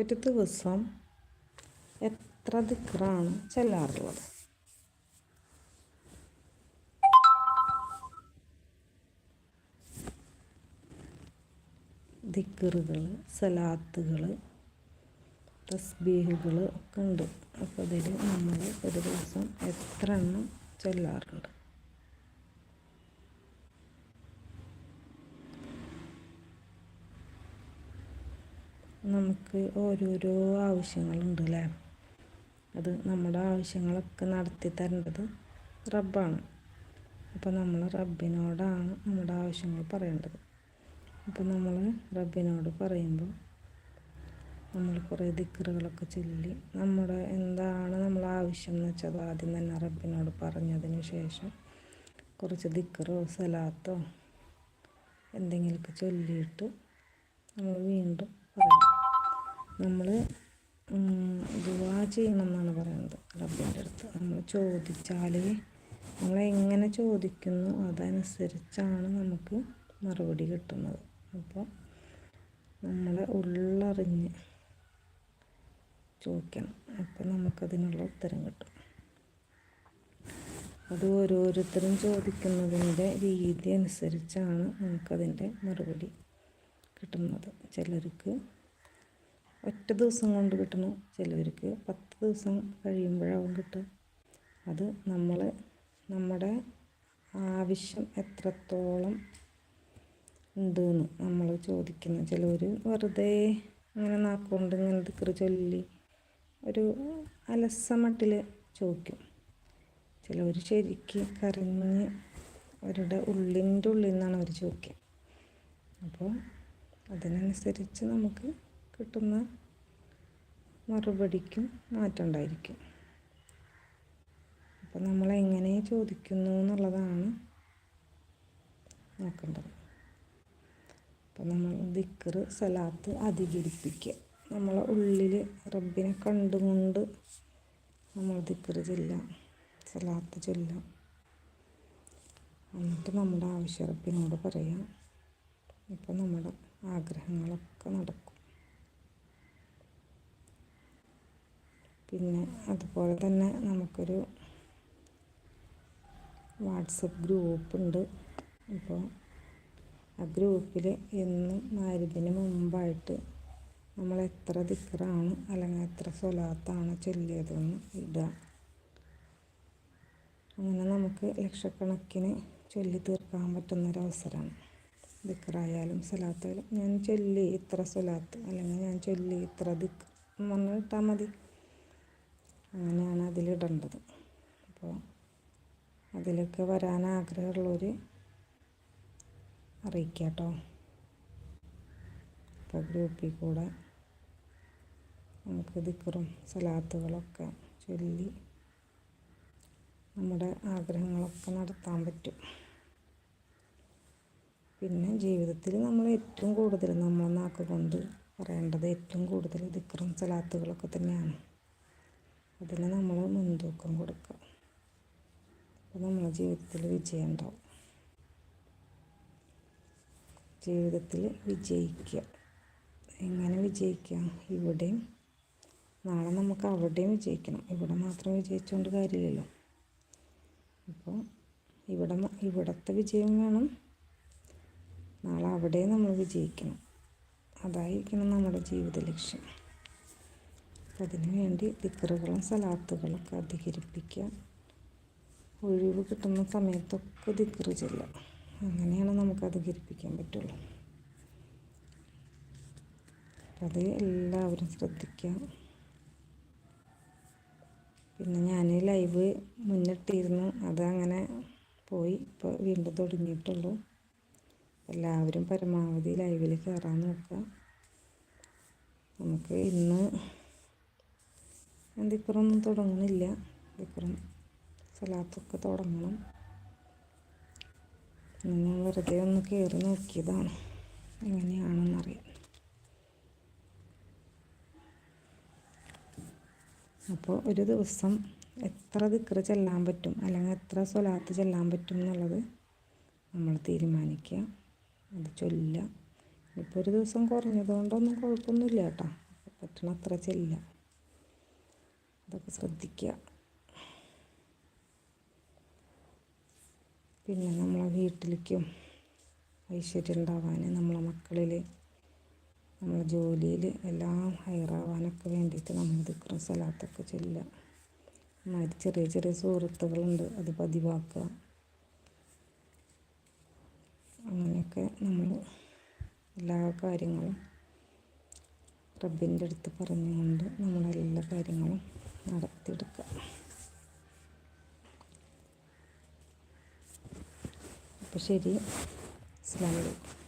ഒരു ദിവസം എത്ര ദിക്റാണ് ചെല്ലാറുള്ളത്? ദിക്കറുകൾ സലാത്തുകൾ തസ്ബീഹുകൾ ഒക്കെ ഉണ്ട്. അപ്പോൾ അതിൽ നമ്മൾ ഒരു ദിവസം എത്ര എണ്ണം ചൊല്ലാറുണ്ട്? നമുക്ക് ഓരോരോ ആവശ്യങ്ങളുണ്ട് അല്ലേ? അത് നമ്മുടെ ആവശ്യങ്ങളൊക്കെ നടത്തി തരേണ്ടത് റബ്ബാണ്. അപ്പോൾ നമ്മൾ റബ്ബിനോടാണ് നമ്മുടെ ആവശ്യങ്ങൾ പറയേണ്ടത്. അപ്പോൾ നമ്മൾ റബ്ബിനോട് പറയുമ്പോൾ നമ്മൾ കുറേ ദിക്കറുകളൊക്കെ ചൊല്ലി നമ്മുടെ എന്താണ് നമ്മൾ ആവശ്യം എന്ന് വെച്ചാൽ അത് ആദ്യം തന്നെ റബ്ബിനോട് പറഞ്ഞതിന് ശേഷം കുറച്ച് ദിക്കറോ സലാത്തോ എന്തെങ്കിലുമൊക്കെ ചൊല്ലിയിട്ട് നമ്മൾ വീണ്ടും പറയണം നമ്മൾ ദുവാ ചെയ്യണം എന്നാണ് പറയുന്നത്. റബ്ബിന്റെ അടുത്ത് നമ്മൾ ചോദിച്ചാൽ നമ്മളെങ്ങനെ ചോദിക്കുന്നു അതനുസരിച്ചാണ് നമുക്ക് മറുപടി കിട്ടുന്നത്. അപ്പോൾ നമ്മളെ ഉള്ളറിഞ്ഞ് ചോദിക്കണം. അപ്പോൾ നമുക്കതിനുള്ള ഉത്തരം കിട്ടും. അത് ഓരോരുത്തരും ചോദിക്കുന്നതിന്റെ രീതി അനുസരിച്ചാണ് നമുക്കതിന്റെ മറുപടി കിട്ടുന്നത്. ചിലർക്ക് ഒറ്റ ദിവസം കൊണ്ട് കിട്ടുന്നു ചിലവർക്ക്. പത്ത് ദിവസം കഴിയുമ്പോഴാവും കിട്ടുക. അത് നമ്മൾ നമ്മുടെ ആവശ്യം എത്രത്തോളം ഉണ്ടെന്ന് നമ്മൾ ചോദിക്കുന്നു ചിലവർ വെറുതെ അങ്ങനെ നാക്കുകൊണ്ട് ഇങ്ങനെ തിക്കറി ചൊല്ലി ഒരു അലസമട്ടിൽ ചോദിക്കും. ചിലവർ ശരിക്ക് കരഞ്ഞ് അവരുടെ ഉള്ളിന്റെ ഉള്ളിൽ നിന്നാണ് അവർ ചോദിക്കുക. അപ്പോൾ അതിനനുസരിച്ച് നമുക്ക് കിട്ടുന്ന മറുപടിക്കും മാറ്റം ഉണ്ടായിരിക്കും അപ്പോൾ നമ്മൾ എങ്ങനെ ചോദിക്കുന്നു എന്നുള്ളതാണ് നോക്കേണ്ടത്. അപ്പം നമ്മൾ ദിക്കറ് സലാത്ത് അധികരിപ്പിക്കുക. നമ്മളെ ഉള്ളിൽ റബ്ബിനെ കണ്ടുകൊണ്ട് നമ്മൾ ദിക്കറ് ചെല്ലാം സലാത്ത് ചൊല്ലാം. എന്നിട്ട് നമ്മുടെ ആവശ്യ റബ്ബിനോട് പറയാം. ഇപ്പം നമ്മുടെ ആഗ്രഹങ്ങളൊക്കെ നടക്കും. പിന്നെ അതുപോലെ തന്നെ നമുക്കൊരു വാട്സപ്പ് ഗ്രൂപ്പ് ഉണ്ട് അപ്പോൾ ആ ഗ്രൂപ്പിൽ എന്നും മാരിബിന് മുമ്പായിട്ട് നമ്മൾ എത്ര ദിക്കറാണ് അല്ലെങ്കിൽ എത്ര സ്വലാത്താണ് ചൊല്ലിയതെന്ന് ഇടുക. അങ്ങനെ നമുക്ക് ലക്ഷക്കണക്കിന് ചൊല്ലി തീർക്കാൻ പറ്റുന്നൊരവസരമാണ് ദിക്കറായാലും സ്വലാത്തായാലും ഞാൻ ചൊല്ലി ഇത്ര സ്വലാത്ത് അല്ലെങ്കിൽ ഞാൻ ചൊല്ലി ഇത്ര ദിക്ക് പറഞ്ഞിട്ടാൽ മതി. അങ്ങനെയാണ് അതിലിടേണ്ടത്. അപ്പോൾ അതിലൊക്കെ വരാൻ ആഗ്രഹമുള്ളവർ അറിയിക്കുക കേട്ടോ അപ്പോൾ ഗ്രൂപ്പിൽ കൂടെ നമുക്ക് ദിക്കറും സലാത്തുകളൊക്കെ ചൊല്ലി നമ്മുടെ ആഗ്രഹങ്ങളൊക്കെ നടത്താൻ പറ്റും. പിന്നെ ജീവിതത്തിൽ നമ്മൾ ഏറ്റവും കൂടുതൽ നമ്മളെ നാക്കുകൊണ്ട് പറയേണ്ടത് ഏറ്റവും കൂടുതൽ ദിക്കറും സലാത്തുകളൊക്കെ തന്നെയാണ്. അതിന് നമ്മൾ മുൻതൂക്കം കൊടുക്കുക. അപ്പോൾ നമ്മളെ ജീവിതത്തിൽ വിജയം ഉണ്ടാവും. ജീവിതത്തിൽ വിജയിക്കുക. എങ്ങനെ വിജയിക്കാം ഇവിടെയും നാളെ നമുക്ക് അവിടെയും വിജയിക്കണം. ഇവിടെ മാത്രം വിജയിച്ചുകൊണ്ട് കാര്യമില്ലല്ലോ. അപ്പോൾ ഇവിടെ ഇവിടുത്തെ വിജയം വേണം. നാളെ അവിടെയും നമ്മൾ വിജയിക്കണം. അതായിരിക്കണം നമ്മുടെ ജീവിത ലക്ഷ്യം. അതിനു വേണ്ടി ദിക്കറുകളും സലാത്തുകളൊക്കെ അധികരിപ്പിക്കുക ഒഴിവ് കിട്ടുന്ന സമയത്തൊക്കെ ദിക്കറ് ചെല്ലാം. അങ്ങനെയാണ് നമുക്ക് അധികരിപ്പിക്കാൻ പറ്റുള്ളൂ. അത് എല്ലാവരും ശ്രദ്ധിക്കാം. പിന്നെ ഞാൻ ലൈവ് മുന്നിട്ടിരുന്നു. അത് അങ്ങനെ പോയി. ഇപ്പോൾ വീണ്ടും തുടങ്ങിയിട്ടുള്ളൂ. എല്ലാവരും പരമാവധി ലൈവിൽ കയറാൻ നോക്കുക. നമുക്ക് ഇന്ന് ദിക്കറൊന്നും തുടങ്ങണില്ല. ദിക്കറും സലാത്തൊക്കെ തുടങ്ങണം. ഞാൻ വെറുതെ ഒന്ന് കയറി നോക്കിയതാണ്. എങ്ങനെയാണെന്നറിയാം അപ്പോൾ ഒരു ദിവസം എത്ര ദിക്കറ് ചെല്ലാൻ പറ്റും? അല്ലെങ്കിൽ എത്ര സ്വലാത്ത് ചെല്ലാൻ പറ്റും എന്നുള്ളത് നമ്മൾ തീരുമാനിക്കുക. അത് ചൊല്ലുക. ഇപ്പോൾ ഒരു ദിവസം കുറഞ്ഞതുകൊണ്ടൊന്നും കുഴപ്പമൊന്നുമില്ല കേട്ടോ. പറ്റണ അത്ര ചെല്ലുക. അതൊക്കെ ശ്രദ്ധിക്കുക. പിന്നെ നമ്മളെ വീട്ടിലേക്കും ഐശ്വര്യം ഉണ്ടാവാൻ നമ്മളെ മക്കളിൽ നമ്മളെ ജോലിയിൽ എല്ലാം ഹയറാവാനൊക്കെ വേണ്ടിയിട്ട് നമ്മൾ ദിക്റും സ്ഥലത്തൊക്കെ ചൊല്ലുക. അമ്മാതിരി ചെറിയ ചെറിയ സുഹൃത്തുക്കളുണ്ട് അത് പതിവാക്കുക. അങ്ങനെയൊക്കെ നമ്മൾ എല്ലാ കാര്യങ്ങളും റബ്ബിന്റെ അടുത്ത് പറഞ്ഞുകൊണ്ട് നമ്മളെല്ലാ കാര്യങ്ങളും നടത്തിയെടുക്കുക അപ്പോൾ ശരി. വലൈക്കും